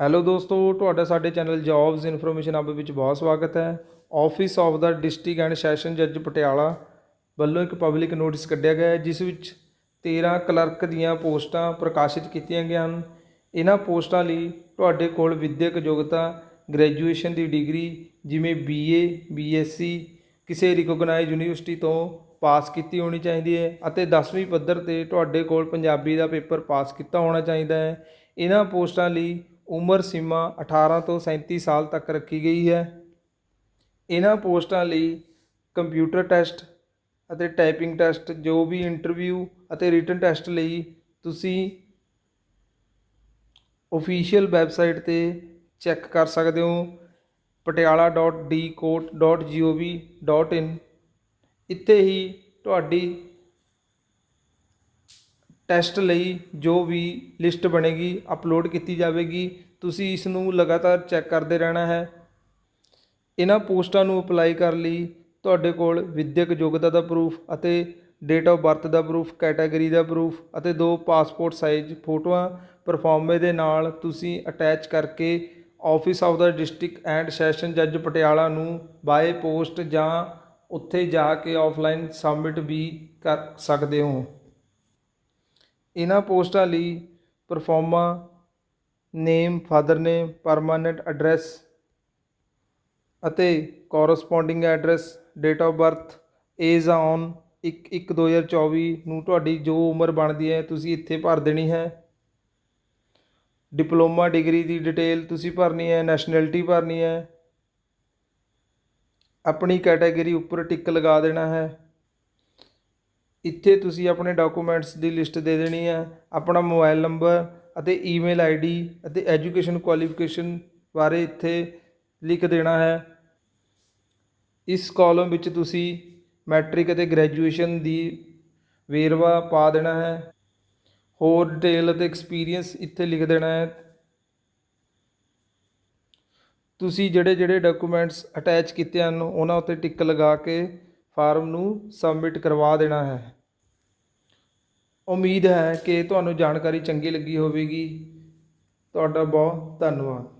Hello ਦੋਸਤੋ, ਤੁਹਾਡਾ ਸਾਡੇ ਚੈਨਲ ਜੌਬਸ ਇਨਫੋਰਮੇਸ਼ਨ ਹੱਬ ਵਿੱਚ ਬਹੁਤ ਸਵਾਗਤ ਹੈ। Office of the district and session ਜੱਜ ਪਟਿਆਲਾ ਵੱਲੋਂ ਇੱਕ ਪਬਲਿਕ ਨੋਟਿਸ ਕੱਢਿਆ ਗਿਆ ਹੈ, ਜਿਸ ਵਿੱਚ 13 ਕਲਰਕ ਦੀਆਂ ਪੋਸਟਾਂ ਪ੍ਰਕਾਸ਼ਿਤ ਕੀਤੀਆਂ ਗਈਆਂ ਹਨ। ਇਹਨਾਂ ਪੋਸਟਾਂ ਲਈ ਤੁਹਾਡੇ ਕੋਲ ਵਿਦਿਅਕ ਯੋਗਤਾ ਗ੍ਰੈਜੂਏਸ਼ਨ ਦੀ ਡਿਗਰੀ ਜਿਵੇਂ ਬੀਏ ਬੀਐਸਸੀ ਕਿਸੇ ਰਿਕੋਗਨਾਈਜ਼ ਯੂਨੀਵਰਸਿਟੀ ਤੋਂ ਪਾਸ ਕੀਤੀ ਹੋਣੀ ਚਾਹੀਦੀ ਹੈ ਅਤੇ 10ਵੀਂ ਪੱਧਰ ਤੇ ਤੁਹਾਡੇ ਕੋਲ ਪੰਜਾਬੀ ਦਾ ਪੇਪਰ ਪਾਸ ਕੀਤਾ ਹੋਣਾ ਚਾਹੀਦਾ ਹੈ। ਇਹਨਾਂ ਪੋਸਟਾਂ ਲਈ ਉਮਰ ਸੀਮਾ 18 ਤੋਂ 37 ਸਾਲ ਤੱਕ ਰੱਖੀ ਗਈ ਹੈ। ਇਹਨਾਂ ਪੋਸਟਾਂ ਲਈ ਕੰਪਿਊਟਰ ਟੈਸਟ ਅਤੇ ਟਾਈਪਿੰਗ ਟੈਸਟ, ਜੋ ਵੀ ਇੰਟਰਵਿਊ ਅਤੇ ਰਿਟਨ ਟੈਸਟ ਲਈ ਤੁਸੀਂ ਅਫੀਸ਼ੀਅਲ ਵੈਬਸਾਈਟ ਤੇ ਚੈੱਕ ਕਰ ਸਕਦੇ ਹੋ। patiala.dcourt.gov.in ਇੱਥੇ ਹੀ ਤੁਹਾਡੀ ਟੈਸਟ ਲਈ ਜੋ ਵੀ ਲਿਸਟ ਬਣੇਗੀ, ਅਪਲੋਡ ਕੀਤੀ ਜਾਵੇਗੀ। ਤੁਸੀਂ ਇਸ ਨੂੰ ਲਗਾਤਾਰ ਚੈੱਕ ਕਰਦੇ ਰਹਿਣਾ ਹੈ। ਇਹਨਾਂ ਪੋਸਟਾਂ ਨੂੰ ਅਪਲਾਈ ਕਰਨ ਲਈ। ਤੁਹਾਡੇ ਕੋਲ ਵਿਦਿਅਕ ਯੋਗਤਾ ਦਾ ਪ੍ਰੂਫ ਅਤੇ ਡੇਟ ਆਫ ਬਰਥ ਦਾ ਪ੍ਰੂਫ, ਕੈਟਾਗਰੀ ਦਾ ਪ੍ਰੂਫ ਅਤੇ ਦੋ ਪਾਸਪੋਰਟ ਸਾਈਜ਼ ਫੋਟੋਆਂ ਪਰਫਾਰਮੇ ਦੇ ਨਾਲ ਤੁਸੀਂ ਅਟੈਚ ਕਰਕੇ office of the district and session ਜੱਜ ਪਟਿਆਲਾ ਨੂੰ ਬਾਏ ਪੋਸਟ ਜਾਂ ਉੱਥੇ ਜਾ ਕੇ ਆਫਲਾਈਨ ਸਬਮਿਟ ਵੀ ਕਰ ਸਕਦੇ ਹੋ। ਇਹਨਾਂ ਪੋਸਟਾਂ ਲਈ proforma, name, father name, permanent address ਅਤੇ corresponding address, date of birth, age on 1 1 2024 ਨੂੰ ਤੁਹਾਡੀ ਜੋ ਉਮਰ ਬਣਦੀ ਹੈ ਤੁਸੀਂ ਇੱਥੇ ਭਰ ਦੇਣੀ ਹੈ। ਡਿਪਲੋਮਾ ਡਿਗਰੀ ਦੀ ਡਿਟੇਲ ਤੁਸੀਂ ਭਰਨੀ ਹੈ, ਨੈਸ਼ਨੈਲਿਟੀ ਭਰਨੀ ਹੈ। ਆਪਣੀ ਕੈਟਾਗਰੀ ਉੱਪਰ ਟਿਕ ਲਗਾ ਦੇਣਾ ਹੈ। ਇੱਥੇ ਤੁਸੀਂ ਆਪਣੇ ਡਾਕੂਮੈਂਟਸ ਦੀ ਲਿਸਟ ਦੇ ਦੇਣੀ ਹੈ ਆਪਣਾ ਮੋਬਾਈਲ ਨੰਬਰ ਅਤੇ ਈਮੇਲ ਆਈਡੀ ਅਤੇ ਐਜੂਕੇਸ਼ਨ ਕੁਆਲੀਫਿਕੇਸ਼ਨ ਬਾਰੇ ਇੱਥੇ ਲਿਖ ਦੇਣਾ ਹੈ। ਇਸ ਕਾਲਮ ਵਿੱਚ ਤੁਸੀਂ ਮੈਟ੍ਰਿਕ ਅਤੇ ਗ੍ਰੈਜੂਏਸ਼ਨ ਦੀ ਵੇਰਵਾ ਪਾ ਦੇਣਾ ਹੈ। ਹੋਰ ਡਿਟੇਲ ਅਤੇ ਐਕਸਪੀਰੀਅੰਸ ਇੱਥੇ ਲਿਖ ਦੇਣਾ ਹੈ। ਤੁਸੀਂ ਜਿਹੜੇ ਜਿਹੜੇ ਡਾਕੂਮੈਂਟਸ ਅਟੈਚ ਕੀਤੇ ਹਨ, ਉਹਨਾਂ ਉੱਤੇ ਟਿਕ ਲਗਾ ਕੇ ਫਾਰਮ ਨੂੰ ਸਬਮਿਟ ਕਰਵਾ ਦੇਣਾ ਹੈ। ਉਮੀਦ ਹੈ ਕਿ ਤੁਹਾਨੂੰ ਜਾਣਕਾਰੀ ਚੰਗੀ ਲੱਗੀ ਹੋਵੇਗੀ। ਤੁਹਾਡਾ ਬਹੁਤ ਧੰਨਵਾਦ।